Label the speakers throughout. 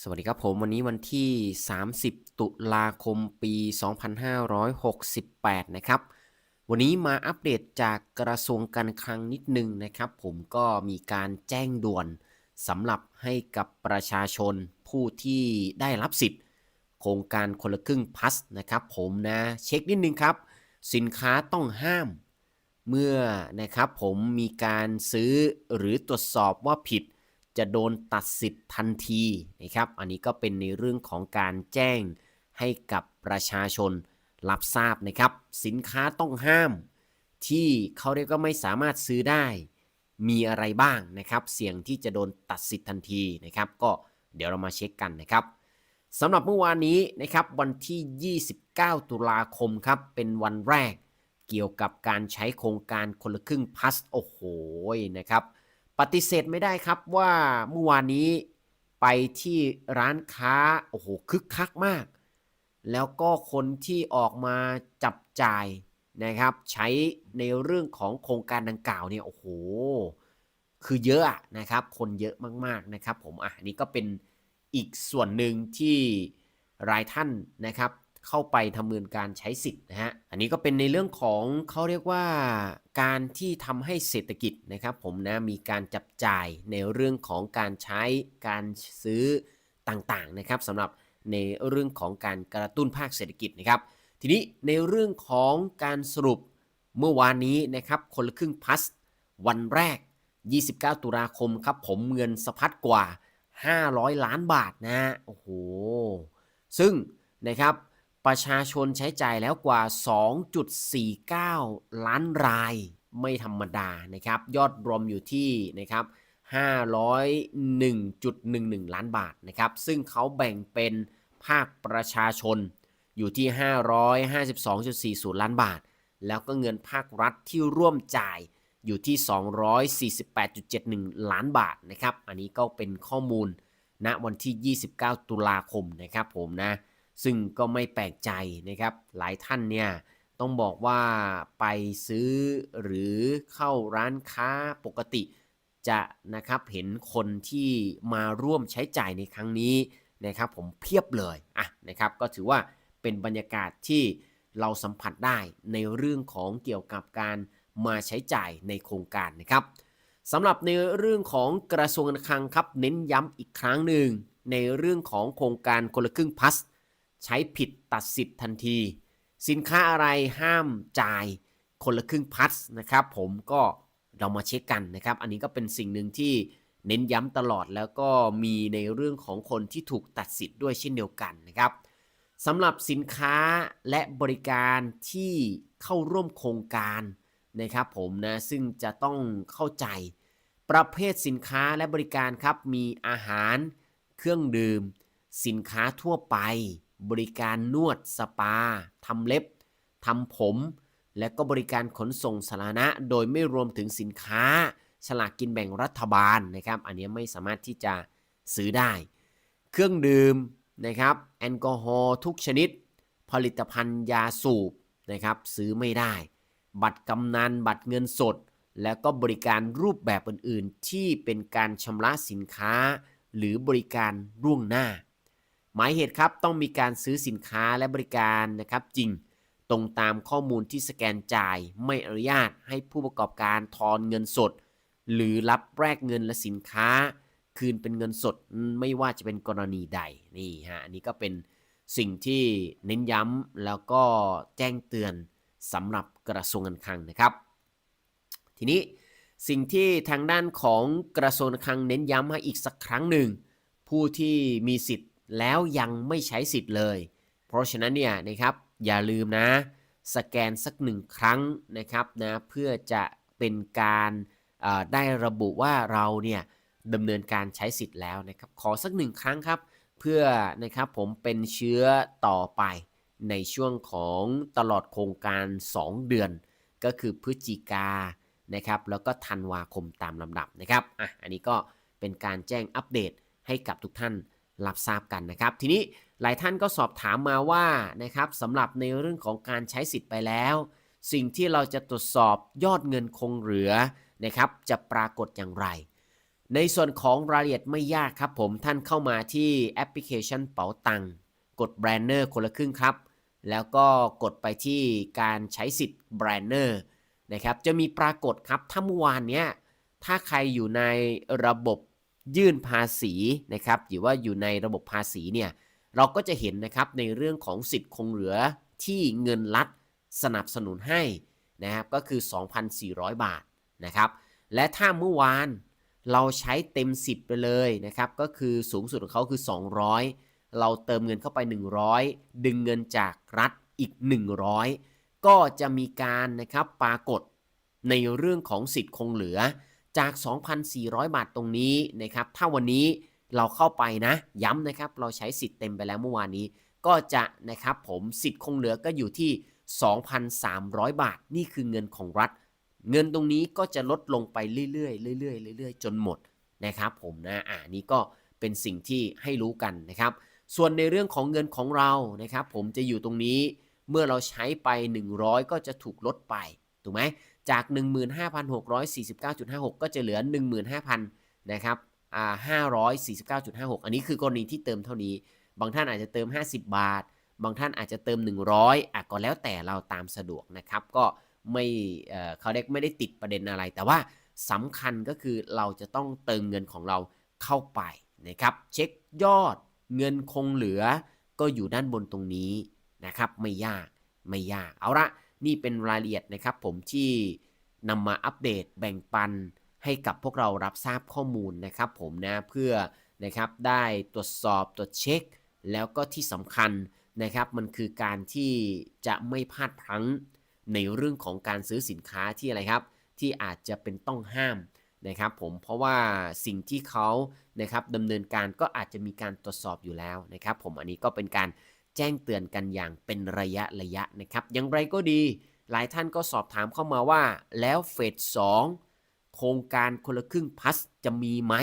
Speaker 1: สวัสดีครับผมวันนี้วันที่ 30 ตุลาคมปี 2568 นะครับ วันนี้มาอัปเดตจากกระทรวงการคลังนิดนึงนะครับ ผมก็มีการแจ้งด่วนสำหรับให้กับประชาชนผู้ที่ได้รับสิทธิ์ โครงการคนละครึ่งพัสนะครับ ผมนะเช็คนิดนึงครับ สินค้าต้องห้าม เมื่อนะครับผมมีการซื้อหรือตรวจสอบว่าผิด จะโดนตัดสิทธิ์ทันทีนะครับ อันนี้ก็เป็นในเรื่องของการแจ้งให้กับประชาชนรับทราบนะครับ สินค้าต้องห้าม ที่เขาเรียกก็ไม่สามารถซื้อได้ มีอะไรบ้างนะครับ เสี่ยงที่จะโดนตัดสิทธิ์ทันทีนะครับ ก็เดี๋ยวเรามาเช็คกันนะครับสำหรับเมื่อวานนี้นะครับวันที่ 29 ตุลาคมครับเป็นวันแรกเกี่ยวกับการใช้โครงการคนละครึ่งพัสโอ้โหนะครับ ปฏิเสธไม่ได้ครับว่าเมื่อวานนี้ไปที่ร้านค้าโอ้โหคึกคักมาก แล้วก็คนที่ออกมาจับจ่ายนะครับ ใช้ในเรื่องของโครงการดังกล่าวเนี่ยโอ้โหคือเยอะนะครับ คนเยอะมากๆนะครับ ผมอะนนี้ก็เป็นอีกส่วนหนึ่งที่รายท่านนะครับ เข้าไปทำเนินการใช้สิทธิ์นะฮะ อันนี้ก็เป็นในเรื่องของเขาเรียกว่าการที่ทำให้เศรษฐกิจนะครับผมนะมีการจับจ่ายในเรื่องของการใช้การซื้อต่างๆนะครับสำหรับในเรื่องของการกระตุ้นภาคเศรษฐกิจนะครับ ทีนี้ในเรื่องของการสรุปเมื่อวานนี้นะครับคนละครึ่งพัสวันแรก 29 ตุลาคมครับผมเงินสะพัดกว่า 500 ล้านบาทนะฮะโอ้โหซึ่งนะครับ ประชาชนใช้จ่ายแล้วกว่า 2.49 ล้านรายไม่ธรรมดานะครับ ยอดรวมอยู่ที่นะครับ 501.11 ล้านบาทนะครับ ซึ่งเขาแบ่งเป็นภาคประชาชนอยู่ที่ 552.40 ล้านบาท แล้วก็เงินภาครัฐที่ร่วมจ่ายอยู่ที่ 248.71 ล้านบาทนะครับ อันนี้ก็เป็นข้อมูลณวันที่ 29 ตุลาคมนะครับผมนะ ซึ่งก็ไม่แปลกใจนะครับ หลายท่านเนี่ยต้องบอกว่าไปซื้อหรือเข้าร้านค้าปกติ จะนะครับเห็นคนที่มาร่วมใช้จ่ายในครั้งนี้นะครับผมเพียบเลยอะนะครับก็ถือว่าเป็นบรรยากาศที่เราสัมผัสได้ในเรื่องของเกี่ยวกับการมาใช้จ่ายในโครงการนะครับสำหรับในเรื่องของกระทรวงการคลังครับเน้นย้ำอีกครั้งหนึ่งในเรื่องของโครงการคนละครึ่งพัส ใช้ผิดตัดสิทธิ์ทันที สินค้าอะไรห้ามจ่ายคนละครึ่งพัสนะครับ ผมก็เรามาเช็คกันนะครับ อันนี้ก็เป็นสิ่งหนึ่งที่เน้นย้ำตลอดแล้วก็มีในเรื่องของคนที่ถูกตัดสิทธิ์ด้วยเช่นเดียวกันนะครับสำหรับสินค้าและบริการที่เข้าร่วมโครงการนะครับผมนะซึ่งจะต้องเข้าใจ ประเภทสินค้าและบริการครับ มีอาหาร เครื่องดื่ม สินค้าทั่วไป บริการนวดสปาทำเล็บทำผม และก็บริการขนส่งสาธารณะ โดยไม่รวมถึงสินค้า ฉลากกินแบ่งรัฐบาลนะครับ อันนี้ไม่สามารถที่จะซื้อได้ เครื่องดื่มนะครับแอลกอฮอล์ทุกชนิด ผลิตภัณฑ์ยาสูบนะครับซื้อไม่ได้ บัตรกำนันบัตรเงินสด แล้วก็บริการรูปแบบอื่น ๆ ที่เป็นการชำระสินค้า หรือบริการล่วงหน้า หมายเหตุครับต้องมีการซื้อสินค้าและบริการนะครับจริงตรงตามข้อมูลที่สแกนจ่ายไม่อนุญาตให้ผู้ประกอบการทอนเงินสด หรือรับแลกเงินและสินค้า คืนเป็นเงินสดไม่ว่าจะเป็นกรณีใดนี่ฮะอันนี้ก็เป็นสิ่งที่เน้นย้ำแล้วก็แจ้งเตือนสำหรับกระทรวงการคลังนะครับ ทีนี้สิ่งที่ทางด้านของกระทรวงการคลังเน้นย้ำให้อีกสักครั้งหนึ่ง ผู้ที่มีสิทธิ์ แล้วยังไม่ใช้สิทธิ์เลย เพราะฉะนั้นเนี่ยนะครับอย่าลืมนะสแกนสักหนึ่งครั้งนะครับนะเพื่อจะเป็นการได้ระบุว่าเราเนี่ยดำเนินการใช้สิทธิ์แล้วนะครับขอสักหนึ่งครั้งครับ เพื่อนะครับผมเป็นเชื้อต่อไปในช่วงของตลอดโครงการ 2 เดือน ก็คือพฤศจิกานะครับแล้วก็ธันวาคมตามลำดับนะครับอะอันนี้ก็เป็นการแจ้งอัปเดตให้กับทุกท่าน รับทราบกันนะครับ ทีนี้หลายท่านก็สอบถามมาว่านะครับสำหรับในเรื่องของการใช้สิทธิ์ไปแล้ว สิ่งที่เราจะตรวจสอบยอดเงินคงเหลือนะครับ จะปรากฏอย่างไร ในส่วนของรายละเอียดไม่ยากครับผมท่านเข้ามาที่แอปพลิเคชันเป๋าตังกดแบรนเนอร์คนละครึ่งครับ แล้วก็กดไปที่การใช้สิทธิ์แบรนเนอร์นะครับจะมีปรากฏครับถ้าเมื่อวานเนี้ยถ้าใครอยู่ในระบบ ยื่นภาษีนะครับหรือว่าอยู่ในระบบภาษีเนี่ยเราก็จะเห็นนะครับในเรื่องของสิทธิ์คงเหลือที่เงินรัฐสนับสนุนให้นะครับก็คือ 2,400 บาทนะครับและถ้าเมื่อวานเราใช้เต็ม 10 ไปเลยนะครับก็คือสูงสุดของเขาคือ 200 เราเติมเงินเข้าไป 100 ดึงเงินจากรัฐอีก 100 ก็จะมีการนะครับปรากฏในเรื่องของสิทธิ์คงเหลือ จาก 2,400 บาทตรงนี้นะครับ ถ้าวันนี้เราเข้าไปนะ ย้ำนะครับ เราใช้สิทธิ์เต็มไปแล้วเมื่อวานนี้ ก็จะนะครับผมสิทธิ์คงเหลือก็อยู่ที่ 2,300 บาท นี่คือเงินของรัฐ เงินตรงนี้ก็จะลดลงไปเรื่อยๆเรื่อยๆเรื่อยๆ จนหมดนะครับผมนะอ่านี่ก็เป็นสิ่งที่ให้รู้กันนะครับ ส่วนในเรื่องของเงินของเรานะครับ ผมจะอยู่ตรงนี้ เมื่อเราใช้ไป 100 ก็จะถูกลดไป ถูกไหม จาก 15,649.56 ก็จะเหลือ 15,000นะครับอ่า549.56 อันนี้คือกรณีที่เติมเท่านี้ บางท่านอาจจะเติม 50 บาท บางท่านอาจจะเติม 100อะก็แล้วแต่เราตามสะดวกนะครับ ก็ไม่เอ่อเขาเรียกไม่ได้ติดประเด็นอะไร แต่ว่าสำคัญก็คือเราจะต้องเติมเงินของเราเข้าไปนะครับ เช็คยอดเงินคงเหลือ ก็อยู่ด้านบนตรงนี้นะครับ ไม่ยากไม่ยาก เอาละ นี่เป็นรายละเอียดนะครับผมที่นำมาอัปเดตแบ่งปันให้กับพวกเรารับทราบข้อมูลนะครับผมนะเพื่อนะครับได้ตรวจสอบตรวจเช็ค แล้วก็ที่สำคัญนะครับมันคือการที่จะไม่พลาดพลั้งในเรื่องของการซื้อสินค้าที่อะไรครับ ที่อาจจะเป็นต้องห้ามนะครับผมเพราะว่าสิ่งที่เขานะครับดำเนินการก็อาจจะมีการตรวจสอบอยู่แล้วนะครับ ผมอันนี้ก็เป็นการ แจ้งเตือนกันอย่างเป็นระยะระยะนะครับ อย่างไรก็ดี หลายท่านก็สอบถามเข้ามาว่า แล้วเฟสสองโครงการคนละครึ่งพัสจะมีไหม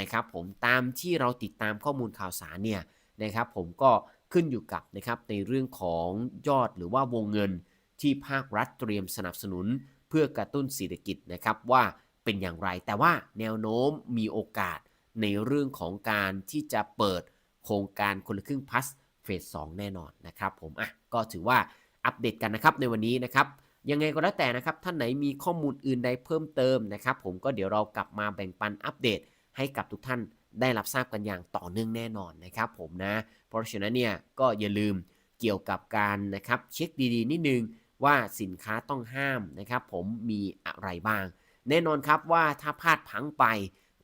Speaker 1: นะครับ ผมตามที่เราติดตามข้อมูลข่าวสารเนี่ยนะครับ ผมก็ขึ้นอยู่กับนะครับในเรื่องของยอดหรือว่าวงเงินที่ภาครัฐเตรียมสนับสนุน เพื่อกระตุ้นเศรษฐกิจนะครับว่าเป็นอย่างไร แต่ว่าแนวโน้มมีโอกาสในเรื่องของการที่จะเปิดโครงการคนละครึ่งพัส เฟส2แน่นอนนะครับผมอะก็ถือว่าอัปเดตกันนะครับในวันนี้นะครับยังไงก็แล้วแต่นะครับท่านไหนมีข้อมูลอื่นใดเพิ่มเติมนะครับ ผมก็เดี๋ยวเรากลับมาแบ่งปันอัปเดตให้กับทุกท่านได้รับทราบกันอย่างต่อเนื่องแน่นอนนะครับผมนะ เพราะฉะนั้นเนี่ยก็อย่าลืมเกี่ยวกับการนะครับเช็คดีๆ นิดนึงว่าสินค้าต้องห้ามนะครับผมมีอะไรบ้าง แน่นอนครับว่าถ้าพลาดพังไป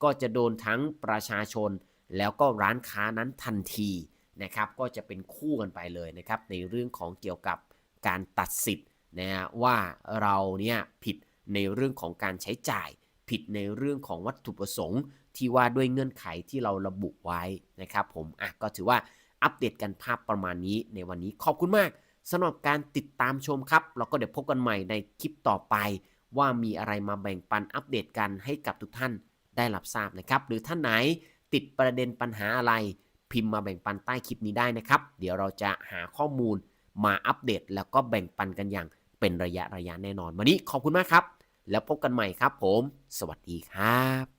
Speaker 1: ก็จะโดนทั้งประชาชน แล้วก็ร้านค้านั้นทันที นะครับก็จะเป็นคู่กันไปเลยนะครับในเรื่องของเกี่ยวกับการตัดสิทธิ์นะฮะว่าเราเนี่ยผิดในเรื่องของการใช้จ่าย ผิดในเรื่องของวัตถุประสงค์ ที่ว่าด้วยเงื่อนไขที่เราระบุไว้นะครับผมอะก็ถือว่าอัปเดตกันภาพประมาณนี้ในวันนี้ขอบคุณมากสำหรับการติดตามชมครับ แล้วก็เดี๋ยวพบกันใหม่ในคลิปต่อไป ว่ามีอะไรมาแบ่งปันอัปเดตกันให้กับทุกท่านได้รับทราบนะครับ หรือท่านไหนติดประเด็นปัญหาอะไร พิมพ์มาแบ่งปันใต้คลิปนี้ได้นะครับ เดี๋ยวเราจะหาข้อมูลมาอัปเดต แล้วก็แบ่งปันกันอย่างเป็นระยะระยะแน่นอน วันนี้ขอบคุณมากครับ แล้วพบกันใหม่ครับผม สวัสดีครับ